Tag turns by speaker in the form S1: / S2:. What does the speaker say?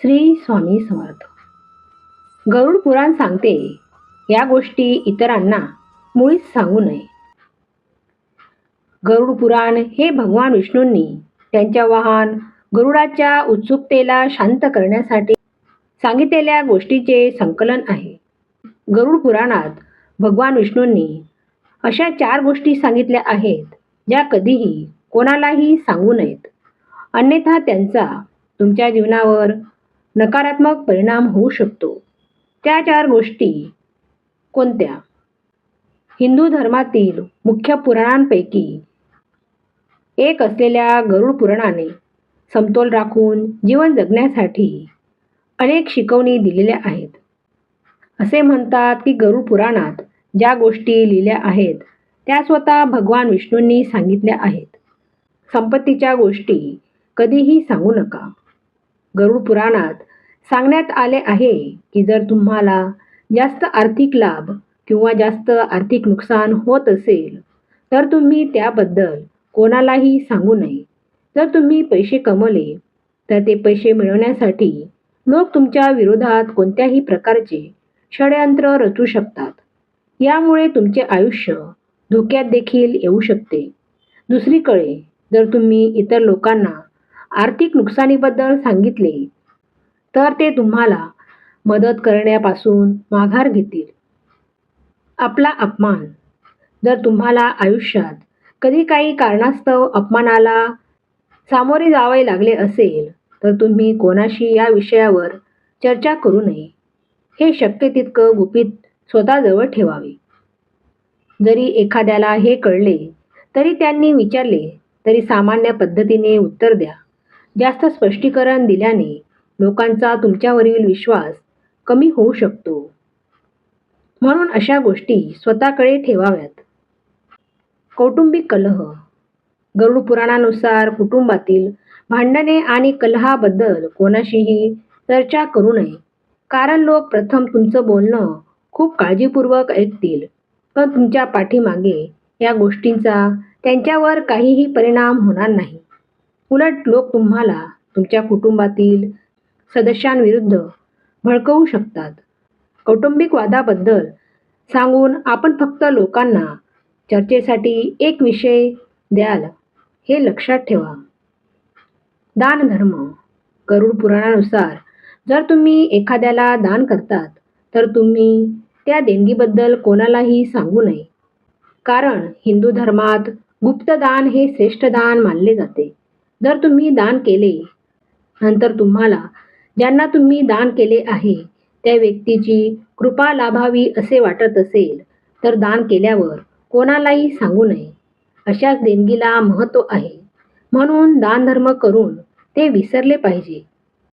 S1: श्री स्वामी समर्थ. गरुड पुराण सांगते या गोष्टी इतरांना मुळीच सांगू नये. गरुड पुराण हे भगवान विष्णूंनी त्यांच्या वाहन गरुडाच्या उत्सुकतेला शांत करण्यासाठी सांगितलेल्या गोष्टीचे संकलन आहे. गरुड पुराणात भगवान विष्णूंनी अशा चार गोष्टी सांगितल्या आहेत ज्या कधीही कोणालाही सांगू नयेत. अन्यथा त्यांचा तुमच्या जीवनावर नकारात्मक परिणाम होऊ शकतो. त्या चार गोष्टी कोणत्या? हिंदू धर्मातील मुख्य पुराणांपैकी एक असलेल्या गरुड पुराणाने समतोल राखून जीवन जगण्यासाठी अनेक शिकवणी दिलेल्या आहेत. असे म्हणतात की गरुड पुराणात ज्या गोष्टी लिहिल्या आहेत त्या स्वतः भगवान विष्णूंनी सांगितल्या आहेत. संपत्तीच्या गोष्टी कधीही सांगू नका. गरुड पुराणात सांगण्यात आले आहे की जर तुम्हाला जास्त आर्थिक लाभ किंवा जास्त आर्थिक नुकसान होत असेल तर तुम्ही त्याबद्दल कोणालाही सांगू नये. जर तुम्ही पैसे कमवले तर ते पैसे मिळवण्यासाठी लोक तुमच्या विरोधात कोणत्याही प्रकारचे षडयंत्र रचू शकतात. यामुळे तुमचे आयुष्य धोक्यात देखील येऊ शकते. दुसरीकडे जर तुम्ही इतर लोकांना आर्थिक नुकसानीबद्दल सांगितले तर ते तुम्हाला मदत करण्यापासून माघार घेतील. आपला अपमान. जर तुम्हाला आयुष्यात कधी काही कारणास्तव अपमानाला सामोरे जावे लागले असेल तर तुम्ही कोणाशी या विषयावर चर्चा करू नये. हे शक्य तितकं गुपित स्वतःजवळ ठेवावे. जरी एखाद्याला हे कळले तरी त्यांनी विचारले तरी सामान्य पद्धतीने उत्तर द्या. जास्त स्पष्टीकरण दिल्याने लोकांचा तुमच्यावरील विश्वास कमी होऊ शकतो. म्हणून अशा गोष्टी स्वतःकडे ठेवाव्यात. कौटुंबिक कलह. गरुड पुराणानुसार कुटुंबातील भांडणे आणि कलहाबद्दल कोणाशीही चर्चा करू नये. कारण लोक प्रथम तुमचं बोलणं खूप काळजीपूर्वक ऐकतील. पण तुमच्या पाठीमागे या गोष्टींचा त्यांच्यावर काहीही परिणाम होणार नाही. उलट लोक तुम्हाला तुमच्या कुटुंबातील सदस्यांविरुद्ध भडकवू शकतात. कौटुंबिक वादाबद्दल सांगून आपण फक्त लोकांना चर्चेसाठी एक विषय द्याल हे लक्षात ठेवा. दानधर्म गरुड पुराणानुसार जर तुम्ही एखाद्याला दान करतात तर तुम्ही त्या देणगीबद्दल कोणालाही सांगू नये. कारण हिंदू धर्मात गुप्तदान हे श्रेष्ठ दान मानले जाते. जर तुम्ही दान केले नंतर तुम्हाला ज्यांना तुम्ही दान केले आहे त्या व्यक्तीची कृपा लाभावी असे वाटत असेल तर दान केल्यावर कोणालाही सांगू नये. अशाच देणगीला महत्त्व आहे. म्हणून दानधर्म करून ते विसरले पाहिजे.